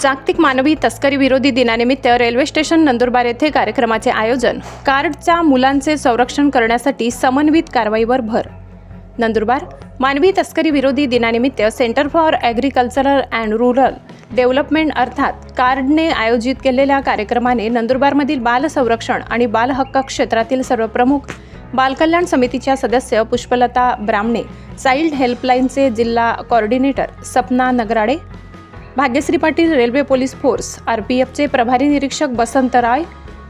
जागतिक मानवी तस्करी विरोधी दिनानिमित्त रेल्वे स्टेशन नंदुरबार येथे कार्यक्रमाचे आयोजन. कार्डच्या मुलांचे संरक्षण करण्यासाठी समन्वित कारवाईवर भर. नंदुरबार मानवी तस्करी विरोधी दिनानिमित्त centre for agricultural and rural development अर्थात कार्डने आयोजित केलेल्या कार्यक्रमाने नंदुरबारमधील बाल संरक्षण आणि बाल हक्क क्षेत्रातील सर्व प्रमुख बालकल्याण समितीच्या सदस्य पुष्पलता ब्रामणे चाइल्ड हेल्पलाईनचे जिल्हा coordinator Sapna Nagrade Bhagyashree Patil railway police force R P एफचे प्रभारी निरीक्षक बसंत राय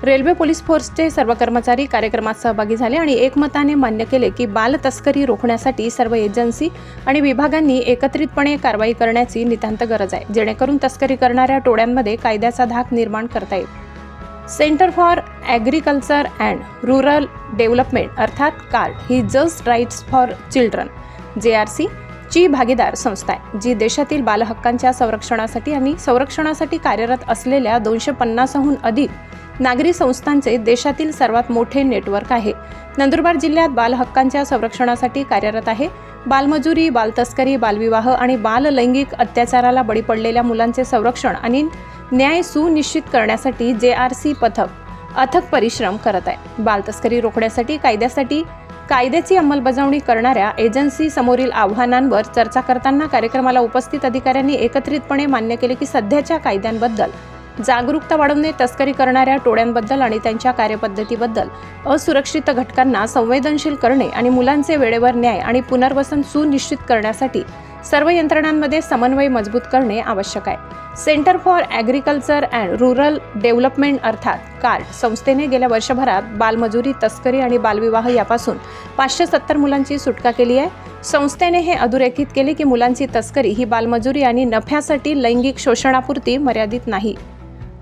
रेल्वे पोलीस फोर्सचे सर्व कर्मचारी कार्यक्रमात सहभागी झाले आणि एकमताने मान्य केले की बाल तस्करी रोखण्यासाठी सर्व एजन्सी आणि विभागांनी एकत्रितपणे कारवाई करण्याची नितांत गरज आहे जेणेकरून तस्करी करणाऱ्या टोळ्यांमध्ये कायद्याचा धाक निर्माण करता येईल. Centre for agriculture and rural development अर्थात CARD he just rights for children J R C ची भागीदार संस्था आहे जी देशातील बालहक्कांच्या संरक्षणासाठी आणि संरक्षणासाठी कार्यरत असलेल्या दोनशे पन्नासहून अधिक नागरी संस्थांचे देशातील सर्वात मोठे नेटवर्क आहे. नंदुरबार जिल्ह्यात बालहक्कांच्या संरक्षणासाठी कार्यरत आहे. बालमजुरी बालतस्करी बालविवाह आणि बाललैंगिक अत्याचाराला बळी पडलेल्या मुलांचे संरक्षण आणि न्याय सुनिश्चित करण्यासाठी जे आर सी पथक अथक परिश्रम करत आहे. बालतस्करी रोखण्यासाठी कायद्यासाठी कायद्याची अंमलबजावणी करणाऱ्या एजन्सी समोरील आव्हानांवर चर्चा करताना कार्यक्रमाला उपस्थित अधिकाऱ्यांनी एकत्रितपणे मान्य केले की सध्याच्या कायद्यांबद्दल जागरूकता वाढवणे तस्करी करणाऱ्या टोळ्यांबद्दल आणि त्यांच्या कार्यपद्धतीबद्दल असुरक्षित घटकांना संवेदनशील करणे आणि मुलांचे वेळेवर न्याय आणि पुनर्वसन सुनिश्चित करण्यासाठी सर्व यंत्रणांमध्ये समन्वय मजबूत करणे आवश्यक आहे. Centre for agriculture and rural development अर्थात कार्ड संस्थेने गेल्या वर्षभरात बालमजुरी तस्करी आणि बालविवाह यापासून पाचशे सत्तर मुलांची सुटका केली आहे. संस्थेने हे अधोरेखित केले की मुलांची तस्करी ही बालमजुरी आणि नफ्यासाठी लैंगिक शोषणापुरती मर्यादित नाही.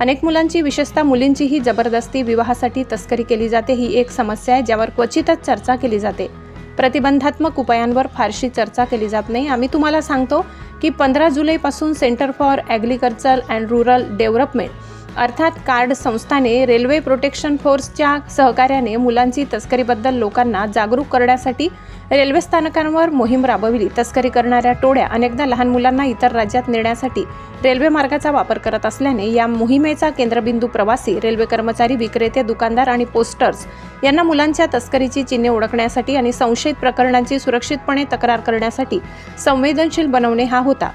अनेक मुलांची विशेषतः मुलींचीही जबरदस्ती विवाहासाठी तस्करी केली जाते ही एक समस्या आहे ज्यावर क्वचितच चर्चा केली जाते. प्रतिबंधात्मक उपायांवर फारशी चर्चा केली जात नाही. आम्ही तुम्हाला सांगतो की पंधरा जुलैपासून centre for agriculture and rural development अर्थात कार्ड संस्थाने रेल्वे प्रोटेक्शन फोर्सच्या सहकार्याने मुलांची तस्करीबद्दल लोकांना जागरूक करण्यासाठी रेल्वे स्थानकांवर मोहीम राबविली. तस्करी करणाऱ्या टोळ्या अनेकदा लहान मुलांना इतर राज्यात नेण्यासाठी रेल्वे मार्गाचा वापर करत असल्याने या मोहिमेचा केंद्रबिंदू प्रवासी रेल्वे कर्मचारी विक्रेते दुकानदार आणि पोस्टर्स यांना मुलांच्या तस्करीची चिन्हे ओळखण्यासाठी आणि संशयित प्रकरणांची सुरक्षितपणे तक्रार करण्यासाठी संवेदनशील बनवणे हा होता.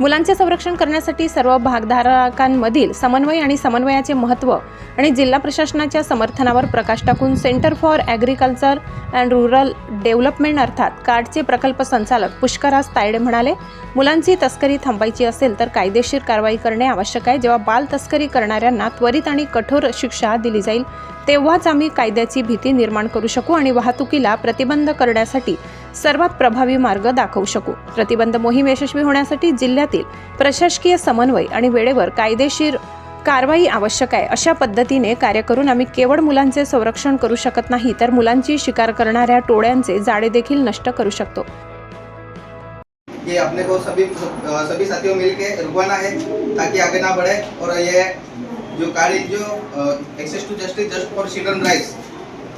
मुलांचे संरक्षण करण्यासाठी सर्व भागधारकांमधील समन्वय आणि समन्वयाचे महत्त्व आणि जिल्हा प्रशासनाच्या समर्थनावर प्रकाश टाकून centre for agriculture and rural development अर्थात कार्डचे प्रकल्प संचालक पुष्कराज तायडे म्हणाले मुलांची तस्करी थांबायची असेल तर कायदेशीर कारवाई करणे आवश्यक आहे. जेव्हा बाल तस्करी करणाऱ्यांना त्वरित आणि कठोर शिक्षा दिली जाईल तेव्हाच आम्ही कायद्याची भीती निर्माण करू शकू आणि वाहतुकीला प्रतिबंध करण्यासाठी सर्वात प्रभावी मार्ग दाखवू शकू. प्रतिबंध मोहीम यशस्वी होण्यासाठी जिल्ह्यातील प्रशासकीय समन्वय आणि वेळेवर कायदेशीर कारवाई आवश्यक आहे. अशा पद्धतीने कार्य करून आम्ही केवळ मुलांचे संरक्षण करू शकत नाही तर मुलांची शिकार करणाऱ्या टोळ्यांचे जाळे देखील नष्ट करू शकतो. ये अपने को सभी सभी साथियों मिलके रुकवाना है ताकि आगे ना बढ़े और ये जो कार्य जो access to justice just for children rights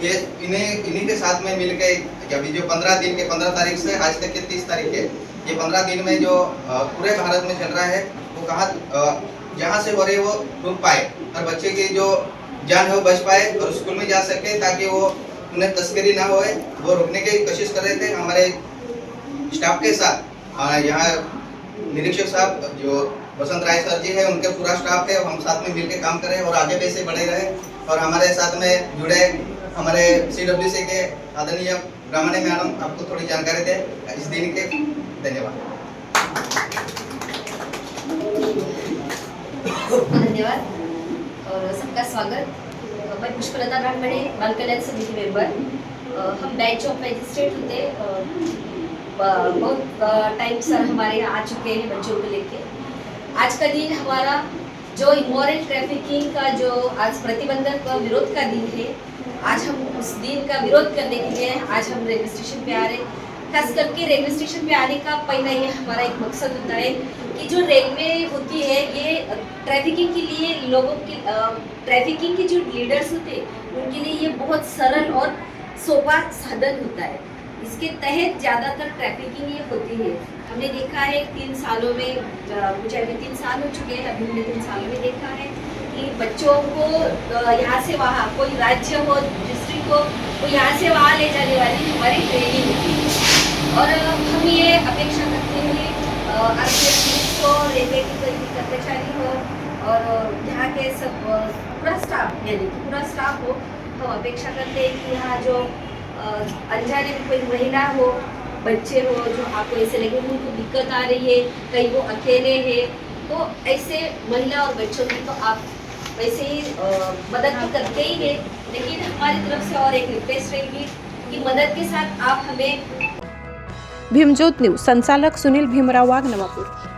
ये इन्हें, इन्हीं के साथ में मिलके अभी जो पंद्रह दिन के, पंद्रह तारीख से आज तक के तीस तारीख के, ये पंद्रह दिन में जो पूरे भारत में चल रहा है, वो कहाँ जहाँ से हो रहे वो रुक पाए और बच्चे की जो जान है वो बच पाए और स्कूल में जा सके ताकि वो उन्हें तस्करी ना होए। वो रोकने की कोशिश कर रहे थे हमारे स्टाफ के साथ। यहाँ निरीक्षक साहब जो बसंत राय सर जी है, उनके पूरा स्टाफ है, हम साथ में मिलकर काम करें और आगे ऐसे बढ़े रहे और हमारे साथ में जुड़े हमारे सी के आदरणीय ब्राह्मणी मैडम आपको थोड़ी जानकारी दे इस दिन के धन्यवाद। धन्यवाद और सबका स्वागत। मैं पुष्पलता ब्राह्मणे बाल कल्याण समिति मेंबर हम बैच ऑफ मजिस्ट्रेट होते बहुत टाइम सर हमारे यहाँ आ चुके हैं बच्चों को लेके। आज का दिन हमारा जो इमोरल ट्रैफिकिंग का जो आज प्रतिबंधक विरोध का दिन है आज हम उस दिन का विरोध करने के लिए आज हम रेलवे स्टेशन पे आ रहे हैं। खास करके रेलवे स्टेशन पे आने का पहला ये हमारा एक मकसद होता है कि जो रेलवे होती है, ये ट्रैफिकिंग के लिए लोगों की ट्रैफिकिंग के जो लीडर्स होते हैं, उनके लिए ये बहुत सरल और सोपा साधन होता है। इसके तहत ज़्यादातर ट्रैफिकिंग ये होती है। हमने देखा है, तीन सालों में मुझे अभी तीन साल हो चुके हैं, अभी हमने तीन सालों में देखा है। कि बच्चों को यहाँ से वहाँ, कोई राज्य हो डिस्ट्रिक्ट हो, वो यहाँ से वहाँ ले जाने वाली हमारी ट्रेनिंग होती है। और हम ये अपेक्षा करते हैं पुलिस हो रेलवे के कोई भी कर्मचारी हो, और यहाँ के सब पूरा स्टाफ यानी कि पूरा स्टाफ हो, हम अपेक्षा करते हैं कि यहाँ जो अनजाने में कोई महिला हो, बच्चे हो, जो आपको ऐसे लगे, उनको दिक्कत आ रही है, कहीं वो अकेले हैं तो ऐसे महिला और बच्चों की तो आप वैसे ही मदद तो करते ही है लेकिन हमारी तरफ से और एक रिक्वेस्ट रहेगी कि मदद के साथ आप हमें भीमजोत न्यूज संचालक सुनील भीमराव वाघ नवापुर।